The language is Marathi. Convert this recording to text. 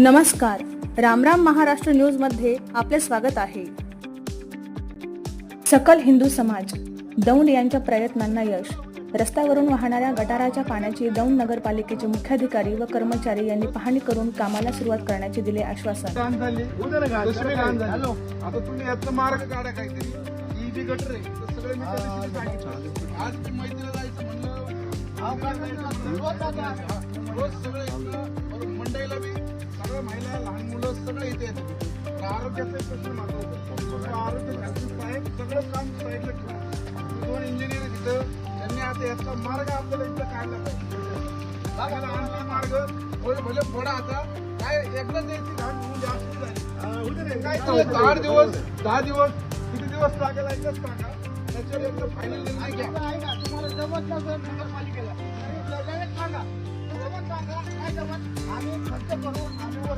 नमस्कार. रामराम महाराष्ट्र न्यूजमध्ये आपले स्वागत आहे. सकल हिंदू समाज दौंड यांच्या प्रयत्नांना यश. रस्त्यावरून वाहणाऱ्या गटाराच्या पाण्याची दौंड नगरपालिकेचे मुख्याधिकारी व कर्मचारी यांनी पाहणी करून कामाला सुरुवात करण्याचे दिले आश्वासन. आज सगळं महिला लहान मुलं सगळं इथे येतात. तर आरोग्याचा एक प्रश्न महत्त्वाचा. आरोग्य खाते साहेब सगळं काम साईडला ठेवा. दोन इंजिनियर तिथं त्यांनी आता याचा मार्ग आपल्याला इथं काढला पाहिजे. आणखी मार्ग. भले भले फोडा आता. काय एकदा द्यायची घाण होऊन जास्त झाली. काय दहा दिवस दहा दिवस किती दिवस लागेल एकच टाका त्याच्यावर एकदा फायनल निर्णय घ्या. तुम्हाला जमत नसेल नगरपालिकेला. सांगा. जमत सांगा. काय जमत आम्ही खर्च करू